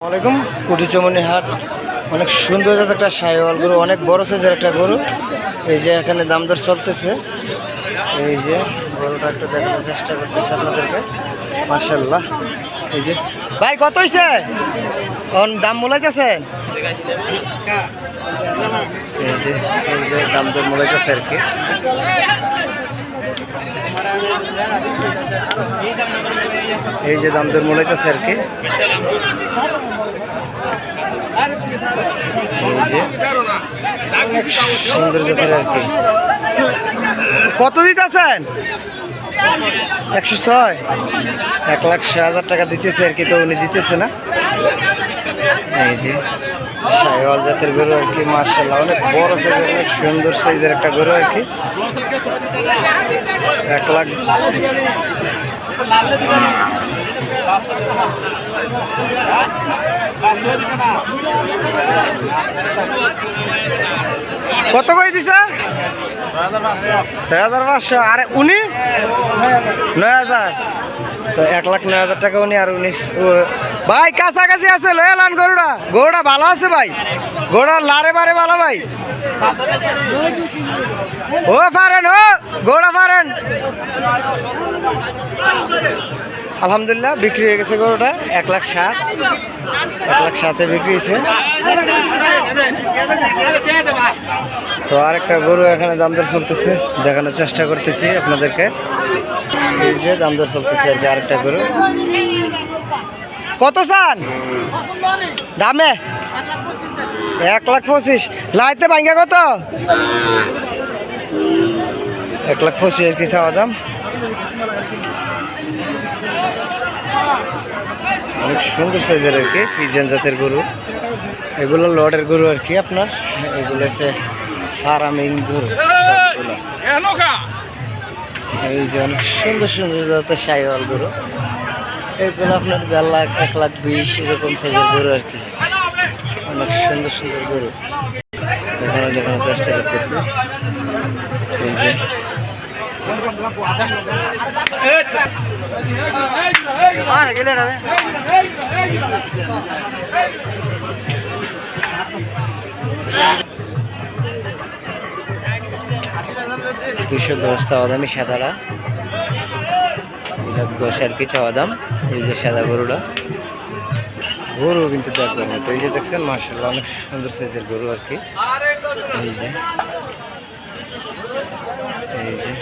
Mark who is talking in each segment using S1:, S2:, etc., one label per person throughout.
S1: আসসালামাইকুম কুটিচমনি হাট। অনেক সুন্দর জাতের একটা সাইওয়াল গরু, অনেক বড় সাইজের একটা গরু। এই যে এখানে দাম দর চলতেছে। এই যে গরুটা একটু দেখানোর চেষ্টা করতেছে আপনাদেরকে। মার্শাল্লাহ এই যে ভাই, কত হয়েছে এখন দাম মোলাইতেছেন এই যে এই যে দাম দর মোলাইতেছে আর কি। এই যে দাম দর আর কি। সুন্দর জাতের আর কি। কত দিতেছেন? একশো ছয়। এক লাখ ছয় হাজার টাকা দিতেছে আর কি, তো উনি দিতেছে না। এই যে সাইওয়াল জাতের গরু আর কি মার্শাল্লাহ অনেক বড় সাইজের, অনেক সুন্দর সাইজের একটা গরু আর কি। এক লাখ কত করে দিছে? ছয় হাজার পাঁচশো। আর উনি? নয় হাজার। তো এক লাখ নয় হাজার টাকা উনি আর উনিশ ভাই, কাছাকাছি আছে, লয়ে লান গরুটা। গরুটা ভালো আছে ভাই? গরুটা লারে বারে ভালো ভাই? ও, পারেন, ও, গরুটা পারেন। আলহামদুলিল্লাহ, বিক্রি হয়ে গেছে গরুটা, এক লাখ সাত। এক লাখ সাতে বিক্রি হয়েছে। তো আরেকটা গরু এখানে দাম দর চলতেছে, দেখানোর চেষ্টা করতেছি আপনাদেরকে। এই যে চলতেছে আর কি আরেকটা গরু। কত চান? দামে? এক লাখ পঁচিশ। লাইতে ভাঙ্গা কত? এক লাখ পঁচিশ আর কি চাওয়া দাম। অনেক সুন্দর সাইজের আর কি ফিজিয়ান জাতের গরু। এগুলো লডের গরু আর কি আপনার? এগুলো হচ্ছে ফার্মিং গরু এই যে অনেক সুন্দর সুন্দর জাতের সাইওয়াল গরু। এগুলো আপনার দেড় লাখ, এক লাখ বিশ এরকম সাইজের গরু আর কি। অনেক সুন্দর সুন্দর গরু। দেখানো দেখানোর চেষ্টা করতেছি। এই যে গেলে। দুশো দশ চাওয়া দামি সাদাটা দুই দশ আর কি চাওয়া এই যে সাদা গরুটা। গরু কিন্তু দেখবার মতো। এই যে দেখছেন মার্শাল্লাহ অনেক সুন্দর সাইজের গরু আর কি। এই যে। এই যে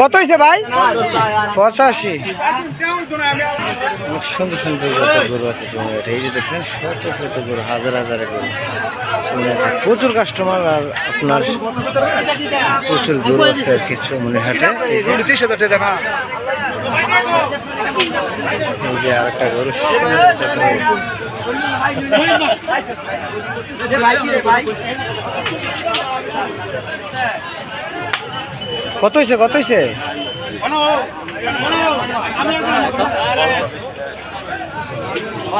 S1: কত হয়েছে ভাই? পঁচাশি। অনেক সুন্দর সুন্দর গরু আছে এই যে দেখছেন শত শত গরু হাজার হাজার গরু। প্রচুর কাস্টমার আর আপনার প্রচুর গরু আছে আর কিছু মনে হাটে। এই যে এই যে আর একটা গরু। গরু। কত হয়েছে কত হয়েছে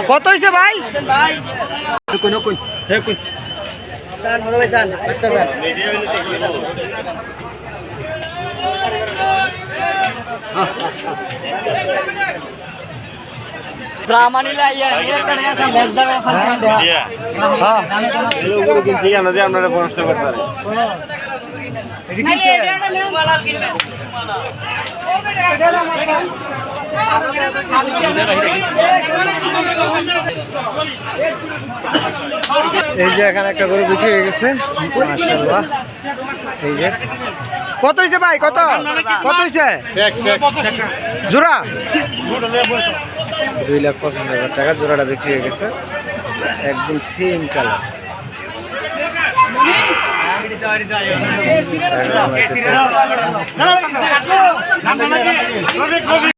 S1: কত হয়েছে ভাই?
S2: আপনারা প্রশ্ন করতে
S1: এই যে এখানে একটা গরু বিক্রি হয়ে গেছে। এই যে। কত হয়েছে ভাই? কত? কত হয়েছে জোড়া? দুই লাখ পঁচিশ হাজার টাকা জোড়াটা বিক্রি হয়ে গেছে। একদম সেম কালার なんでなんで?